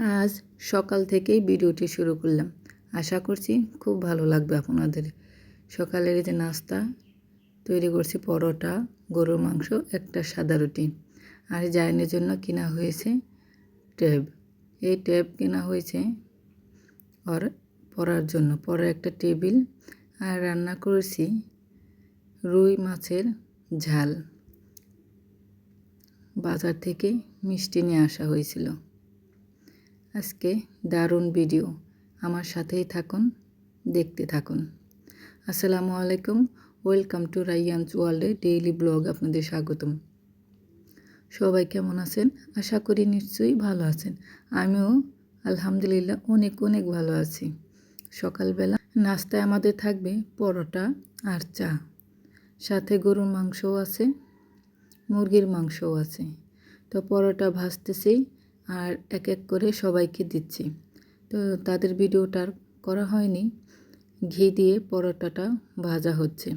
আজ সকাল থেকেই ভিডিওটি শুরু করলাম। আশা করছি খুব ভালো লাগবে আপনাদের। সকালের যে নাস্তা, তৈরি করছি পরোটা, গরুর মাংস, একটা সাদা রুটি। আর জায়নের জন্য কিনা হয়েছে ট্যাব। এই ট্যাব কেনা হয়েছে ওর পরার জন্য। পরে একটা টেবিল আর রান্না করেছি রুই মাছের ঝাল। বাজার থেকে মিষ্টি নিয়ে আসা হয়েছিল। আজকে দারুণ ভিডিও। আমার সাথেই থাকুন, দেখতে থাকুন। আসসালামু আলাইকুম, ওয়েলকাম টু রাইয়ানস ওয়ার্ল্ডে ডেইলি ব্লগ আপনাদের স্বাগতম। সবাই কেমন আছেন? আশা করি নিশ্চয়ই ভালো আছেন। আমিও আলহামদুলিল্লাহ অনেক অনেক ভালো আছি। সকালবেলা নাস্তায় আমাদের থাকবে পরোটা আর চা। সাথে গরুর মাংসও আছে, মুরগির মাংসও আছে। তো পরোটা ভাজতেছি আর এক এক করে সবাইকে দিচ্ছি। তো তাদের ভিডিওটা করা হয়নি। ঘি দিয়ে পরোটাটা ভাজা হচ্ছে।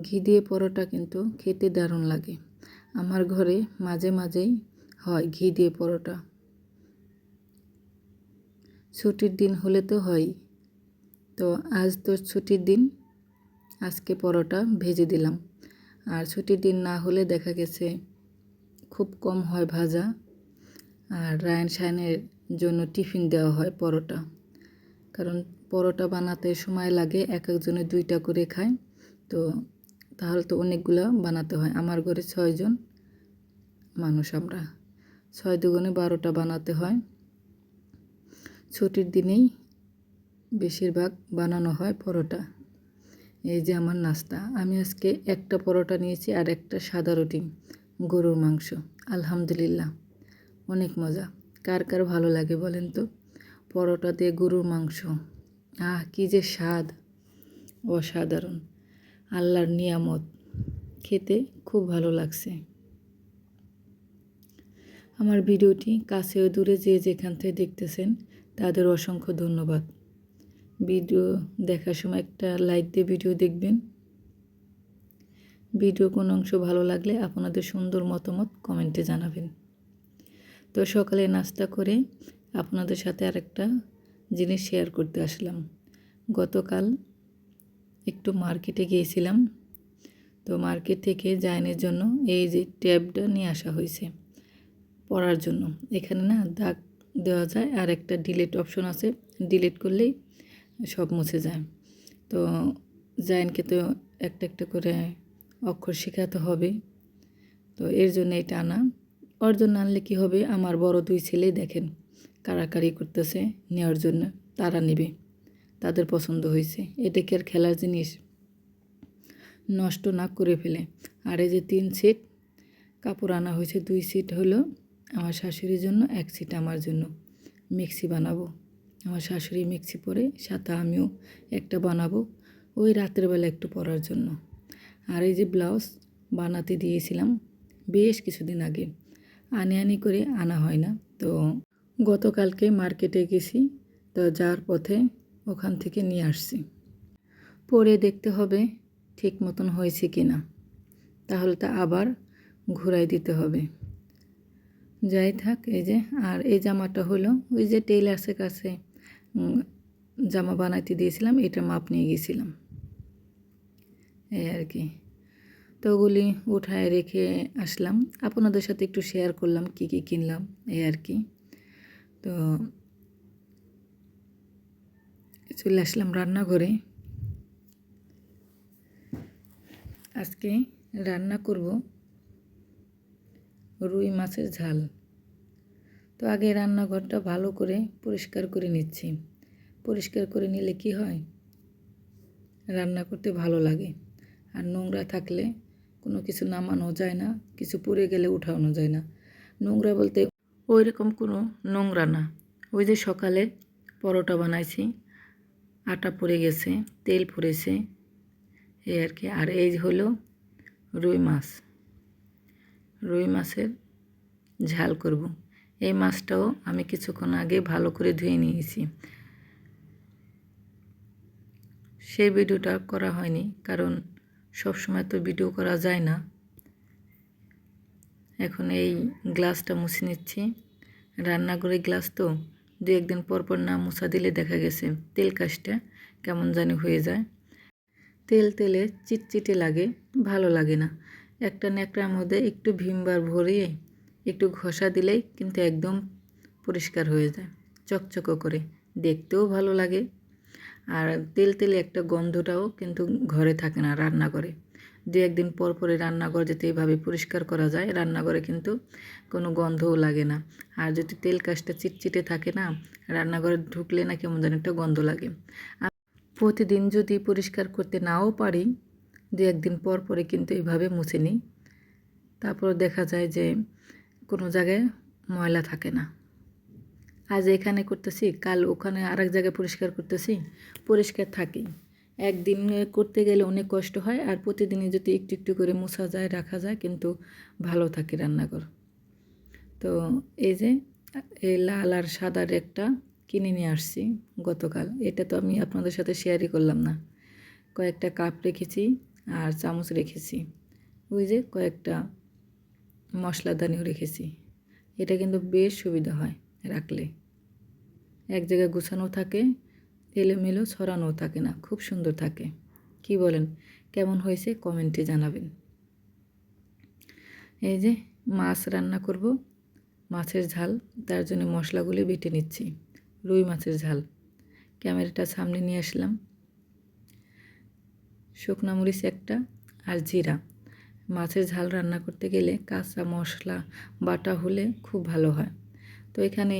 ঘি দিয়ে পরোটা কিন্তু খেতে দারুণ লাগে। আমার ঘরে মাঝে মাঝেই হয় ঘি দিয়ে পরোটা। ছুটির দিন হলে তো হয় তো আজ তো ছুটির দিন। আজকে পরোটা ভেজে দিলাম। আর ছুটির দিন না হলে দেখা গেছে খুব কম হয় ভাজা। আর রায়ন সায়নের জন্য টিফিন দেওয়া হয় পরোটা। কারণ পরোটা বানাতে সময় লাগে, এক একজনে দুইটা করে খায়। তো তাহলে তো অনেকগুলো বানাতে হয়। আমার ঘরে ছয়জন মানুষ আমরা। ছয় দুগুণে বারোটা বানাতে হয়। ছুটির দিনেই বেশিরভাগ বানানো হয় পরোটা। এই যে আমার নাস্তা। আমি আজকে একটা পরোটা নিয়েছি আর একটা সাদা রুটি, গরুর মাংস। আলহামদুলিল্লাহ। অনেক মজা। কার কার ভালো লাগে বলেন তো? পরোটা দিয়ে গরুর মাংস। আহ, কি যে স্বাদ। অসাধারণ। আল্লাহর নিয়ামত। খেতে খুব ভালো লাগছে। আমার ভিডিওটি কাছে ও দূরে যে যেখান থেকে দেখতেছেন, তাদের অসংখ্য ধন্যবাদ। ভিডিও দেখার সময় একটা লাইক দিয়ে ভিডিও দেখবেন। ভিডিও কোন অংশ ভালো লাগলে আপনাদের সুন্দর মতামত কমেন্টে জানাবেন। তো সকালে নাস্তা করে আপনাদের সাথে আরেকটা জিনিস শেয়ার করতে আসলাম। গতকাল একটু মার্কেটে গিয়েছিলাম। তো মার্কেট থেকে জাইনের জন্য এই যে ট্যাবটা নিয়ে আসা হয়েছে পড়ার জন্য। এখানে না দাগ দেওয়া যায় আর একটা ডিলেট অপশন আছে। ডিলিট করলেই সব মুছে যায়। তো জাইনকে তো একটা একটা করে অক্ষর শেখাতে হবে। তো এর জন্য এটা আনা। ওর জন্য আনলে কী হবে? আমার বড় দুই ছেলেই দেখেন, কারাকারি করতেছে, নেওয়ার জন্য তারা নেবে। তাদের পছন্দ হয়েছে। এটা কি আর খেলার জিনিস? নষ্ট না করে ফেলে। আর এই যে তিন সিট কাপড় আনা হয়েছে, দুই সিট হলো আমার শাশুড়ির জন্য, এক সিট আমার জন্য। মিক্সি বানাবো। আমার শাশুড়ি মিক্সি পরে, সাথে আমিও একটা বানাবো, ওই রাতের বেলা একটু পরার জন্য। আর এই যে ব্লাউজ বানাতে দিয়েছিলাম বেশ কিছুদিন আগে। আনি আনি করে আনা হয় না। তো গতকালকে মার্কেটে গেছি, তো যাওয়ার পথে ওখান থেকে নিয়ে আসছি। পরে দেখতে হবে ঠিক মতন হয়েছে কি না তাহলে তা আবার ঘুরাই দিতে হবে। যাই থাক, এই যে, আর এই জামাটা হলো ওই যে টেইলার্সের কাছে জামা বানাইতে দিয়েছিলাম, এটা মাপ নিয়ে গেছিলাম। এই আর কি। তো ওগুলি উঠায় রেখে আসলাম। আপনাদের সাথে একটু শেয়ার করলাম কি কি কিনলাম, এই আর কি। তো চলে আসলাম রান্নাঘরে। আজকে রান্না করব রুই মাছের ঝাল। তো আগে রান্নাঘরটা ভালো করে পরিষ্কার করে নিচ্ছি। পরিষ্কার করে নিলে কি হয়? রান্না করতে ভালো লাগে। আর নোংরা থাকলে কোনো কিছু নামানো যায় না, কিছু পুড়ে গেলে উঠানো যায় না। নোংরা বলতে ওই রকম কোনো নোংরা না। ওই যে সকালে পরোটা বানাইছি, আটা পড়ে গেছে, তেল পড়েছে এই আর কি। আর এই হলো রুই মাছ। রুই মাছের ঝাল করব। এই মাছটাও আমি কিছুক্ষণ আগে ভালো করে ধুয়ে নিয়েছি। সেই ভিডিওটা করা হয়নি, কারণ সব সময় তো ভিডিও করা যায় না। এখন এই গ্লাসটা মুছে নিচ্ছি। রান্নাঘরে গ্লাস তো দু একদিন পর পর না মুছা দিলে দেখা গেছে তেল কাজটা কেমন জানি হয়ে যায়। তেল তেলে চিটচিটে লাগে, ভালো লাগে না। একটা ন্যাকড়ার মধ্যে একটু ভিমবার ভরিয়ে একটু ঘষা দিলেই কিন্তু একদম পরিষ্কার হয়ে যায়, চকচকো করে। দেখতেও ভালো লাগে। আর তেল তেলে একটা গন্ধটাও কিন্তু ঘরে থাকে না রান্না করে দু একদিন পর পরে রান্নাঘর যাতে এইভাবে পরিষ্কার করা যায়, রান্নাঘরে কিন্তু কোনো গন্ধও লাগে না। আর যদি তেল কাজটা চিটচিটে থাকে না, রান্নাঘরে ঢুকলে না কেমন যেন একটা গন্ধ লাগে। আর প্রতিদিন যদি পরিষ্কার করতে নাও পারি, দু একদিন পর পরে কিন্তু এইভাবে মুছে নিই। তারপর দেখা যায় যে কোনো জায়গায় ময়লা থাকে না। আজ এখানে করতেছি, কাল ওখানে আর এক জায়গায় পরিষ্কার করতেছি, পরিষ্কার থাকি। একদিন করতে গেলে অনেক কষ্ট হয় আর প্রতিদিনই যদি একটু একটু করে মোছা যায়, রাখা যায়, কিন্তু ভালো থাকে রান্নাঘর। তো এই যে, এই লাল আর সাদার একটা কিনে নিয়ে আসছি গতকাল। এটা তো আমি আপনাদের সাথে শেয়ারই করলাম না। কয়েকটা কাপ রেখেছি আর চামচ রেখেছি। ওই যে কয়েকটা মশলাদানিও রেখেছি। এটা কিন্তু বেশ সুবিধা হয়। রাখলে। এক জায়গায় গুছানো থাকে, এলোমেলো ছড়ানো থাকে না, খুব সুন্দর থাকে। কি বলেন? কেমন হয়েছে কমেন্টে জানাবেন। এই যে মাছ রান্না করব, মাছের ঝাল, তার জন্য মশলাগুলি বেটে নিচ্ছি, রুই মাছের ঝাল। ক্যামেরাটা সামনে নিয়ে আসলাম। শুকনা মরিচ একটা আর জিরা। মাছের ঝাল রান্না করতে গেলে কাঁচা মশলা, বাটা হলে খুব ভালো হয়। তো এখানে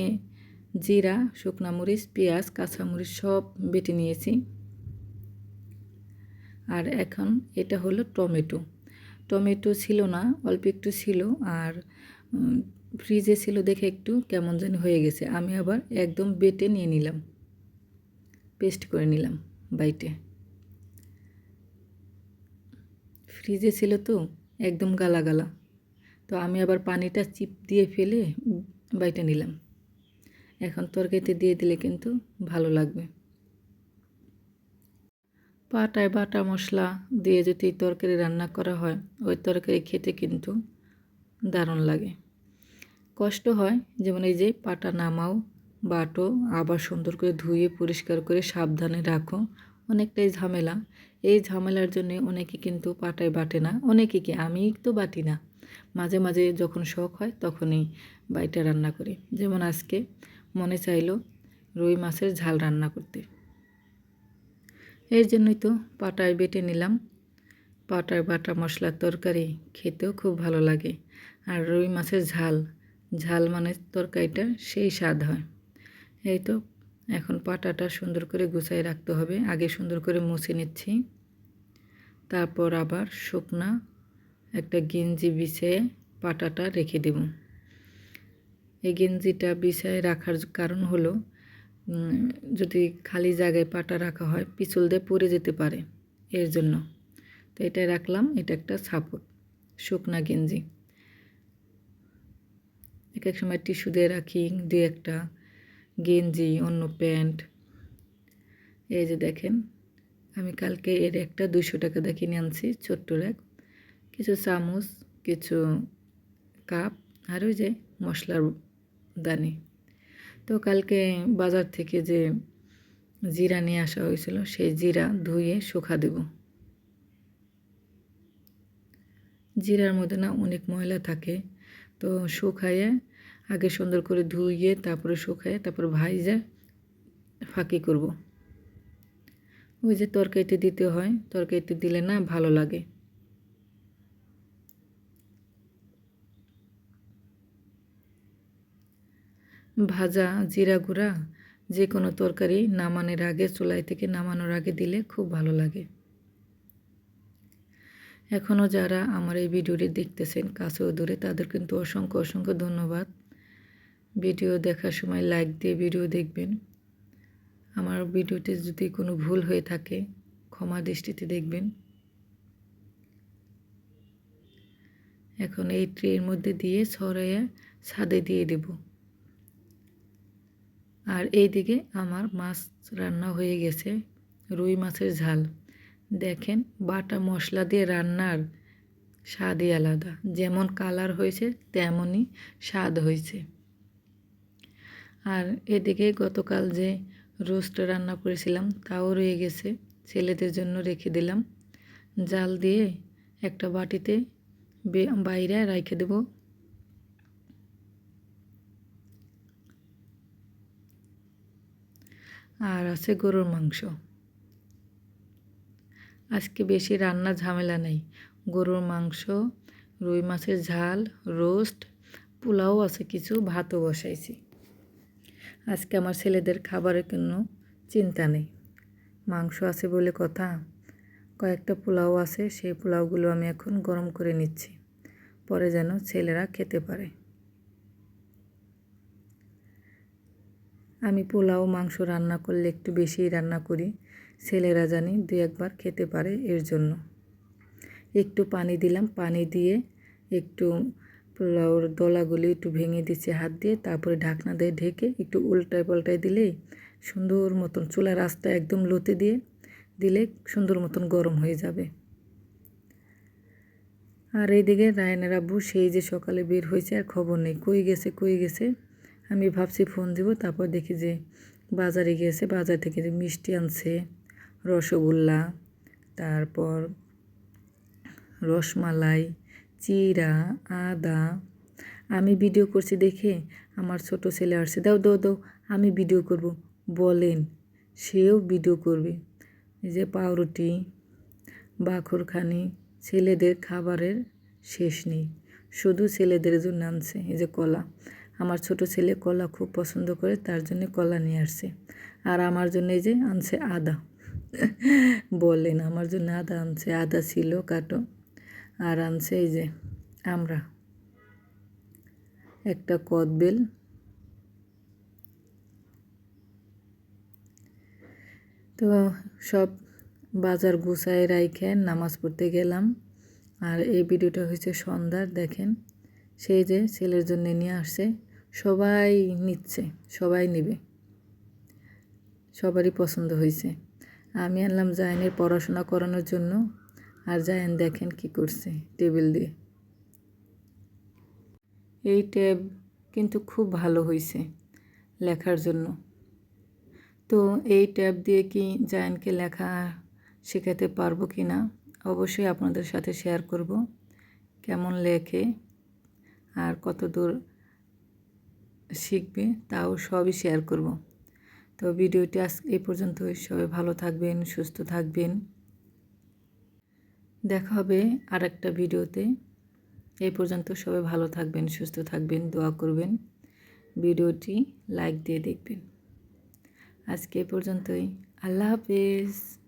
জিরা, শুকনা মরিচ, পেঁয়াজ কাঁচামরিচ সব বেটে নিয়েছি। আর এখন এটা হলো টমেটো। টমেটো ছিল না, অল্প একটু ছিল আর ফ্রিজে ছিল দেখে একটু কেমন যেন হয়ে গেছে। আমি আবার একদম বেটে নিয়ে নিলাম। পেস্ট করে নিলাম বাইটে। ফ্রিজে ছিল তো একদম গালা গালা তো আমি আবার পানিটা চিপ দিয়ে ফেলে বাইটে নিলাম। এখন তরকারিতে দিয়ে দিলে কিন্তু ভালো লাগবে। পাটায় বাটা মশলা দিয়ে যদি তরকারি রান্না করা হয়, ওই তরকারি খেতে কিন্তু দারুণ লাগে। কষ্ট হয় যেমন এই যে পাটা নামাও, বাটো, আবার সুন্দর করে ধুয়ে পরিষ্কার করে সাবধানে রাখো, অনেকটাই ঝামেলা। এই ঝামেলার জন্য অনেকে কিন্তু পাটায় বাটে না, অনেকে কি আমি তো বাটি না। মাঝে মাঝে যখন শখ হয় তখনই বাইটা রান্না করি। যেমন আজকে মনে চাইলো রুই মাছের ঝাল রান্না করতে। এর জন্যই তো পাটায় বেটে নিলাম। পাটায় বাটা মশলার তরকারি খেতেও খুব ভালো লাগে। আর রুই মাছের ঝাল ঝাল মানে তরকারিটা সেই স্বাদ হয়। এই তো এখন পাটাটা সুন্দর করে গুছাই রাখতে হবে। আগে সুন্দর করে মুছে নিচ্ছি। তারপর আবার শুকনা একটা গেঞ্জি বিছিয়ে পাটাটা রেখে দেব। এই গেঞ্জিটা বিছায় রাখার কারণ হলো যদি খালি জায়গায় পাটা রাখা হয়, পিছল দিয়ে পড়ে যেতে পারে এর জন্য। তো এটা রাখলাম, এটা একটা সাপোর্ট, শুকনা গেঞ্জি। এক এক সময় টিস্যু দিয়ে রাখি দু একটা গেঞ্জি, অন্য প্যান্ট। এই যে দেখেন, আমি কালকে এর একটা দুশো টাকা দিয়ে কিনে আনছি, ছোট্ট র্যাক কিছু চামচ, কিছু কাপ আর ওই যে মশলার দানি। তো কালকে বাজার থেকে যে জিরা নিয়ে আসা হয়েছিল, সেই জিরা ধুয়ে শুকা দেব। জিরার মধ্যে না অনেক ময়লা থাকে, তো শুকাইয়ে আগে সুন্দর করে ধুইয়ে তারপরে শুকাইয়ে তারপর ভাইজে ফাঁকি করব। ওই যে তরকারিতে দিতে হয়, তরকারিতে দিলে না ভালো লাগে। ভাজা জিরা গুঁড়া যে কোনো তরকারি নামানোর আগে চুলাই থেকে নামানোর আগে দিলে খুব ভালো লাগে। এখনও যারা আমার এই ভিডিওটি দেখতেছেন কাছেও দূরে, তাদের কিন্তু অসংখ্য অসংখ্য ধন্যবাদ। ভিডিও দেখার সময় লাইক দিয়ে ভিডিও দেখবেন। আমার ভিডিওতে যদি কোনো ভুল হয়ে থাকে, ক্ষমা দৃষ্টিতে দেখবেন। এখন এই ট্রের মধ্যে দিয়ে ছড়াইয়া ছাদে দিয়ে দেব। আর এই দিকে আমার মাছ রান্না হয়ে গেছে, রুই মাছের ঝাল। দেখেন, বাটা মশলা দিয়ে রান্নার স্বাদই আলাদা। যেমন কালার হয়েছে, তেমনই স্বাদ হয়েছে। আর এদিকে গতকাল যে রোস্ট রান্না করেছিলাম, তাও রয়ে গেছে। ছেলেদের জন্য রেখে দিলাম। জাল দিয়ে একটা বাটিতে বাইরে রেখে দেব। আর আছে গরুর মাংস। আজকে বেশি রান্না ঝামেলা নেই। গরুর মাংস, রুই মাছের ঝাল, রোস্ট, পোলাও আছে কিছু, ভাতও বসাইছি। আজকে আমার ছেলেদের খাবারের কোনো চিন্তা নেই। মাংস আছে বলে কথা, কয়েকটা পোলাও আছে, সেই পোলাওগুলো আমি এখন গরম করে নিচ্ছি। পরে যেন ছেলেরা খেতে পারে। আমি পোলাও, মাংস রান্না করলে একটু বেশিই রান্না করি। ছেলেরা জানি দু একবার খেতে পারে এর জন্য। একটু পানি দিলাম, পানি দিয়ে একটু পোলাওর দলাগুলি একটু ভেঙে দিচ্ছি হাত দিয়ে, তারপরে ঢাকনা দিয়ে ঢেকে একটু উল্টায় পাল্টায় দিলেই সুন্দর মতন চুলার আঁচটা একদম লোতে দিয়ে দিলে সুন্দর মতন গরম হয়ে যাবে। আর এইদিকে রায়নের আব্বু সেই যে সকালে বের হয়েছে আর খবর নেই। কই গেছে কই গেছে? আমি ভাবছি ফোন দিব, তারপর দেখি যে বাজারে গিয়েছে, বাজার থেকে যে মিষ্টি আনছে, রসগোল্লা, তারপর রসমালাই, চিরা, আদা। আমি ভিডিও করছি দেখে আমার ছোট ছেলে আসছে, দাও দাও দাও, আমি ভিডিও করব। বলেন, সেও ভিডিও করবে। এই যে পাউরুটি, বাখরখানি, ছেলেদের খাবারের শেষ নেই, শুধু ছেলেদের জন্য আনছে, এই যে কলা। আমার ছোট ছেলে কলা খুব পছন্দ করে, তার জন্য কলা নিয়ে আসছে। আর আমার জন্য এই যে আনছে আদা। বলেন, আমার জন্য আদা আনছে, আদা ছিল, কাটো। আর আনছে এই যে আমরা। একটা কদবেল। তো সব বাজার গুছায় রাইখে নামাজ পড়তে গেলাম। আর এই ভিডিওটা হয়েছে সন্ধ্যার, দেখেন। সেই যে ছেলের জন্য নিয়ে আসছে। সবাই নিচ্ছে, সবাই নেবে। সবারই পছন্দ হয়েছে আমি আনলাম জায়নের পড়াশোনা করানোর জন্য, আর জায়ান দেখেন কি করছে টেবিল দিয়ে। এই ট্যাব কিন্তু খুব ভালো হয়েছে লেখার জন্য। তো এই ট্যাব দিয়ে কি জায়ানকে লেখা শেখাতে পারব কি না, অবশ্যই আপনাদের সাথে শেয়ার করব। কেমন লেখে আর কত দূর শিখবে, তাও সবই শেয়ার করব। তো ভিডিওটি আজ এই পর্যন্তই। সবাই ভালো থাকবেন, সুস্থ থাকবেন। দেখা হবে আর একটা ভিডিওতে। এই পর্যন্ত সবাই ভালো থাকবেন, সুস্থ থাকবেন, দোয়া করবেন। ভিডিওটি লাইক দিয়ে দেখবেন। আজকে এ পর্যন্তই। আল্লাহ হাফেজ।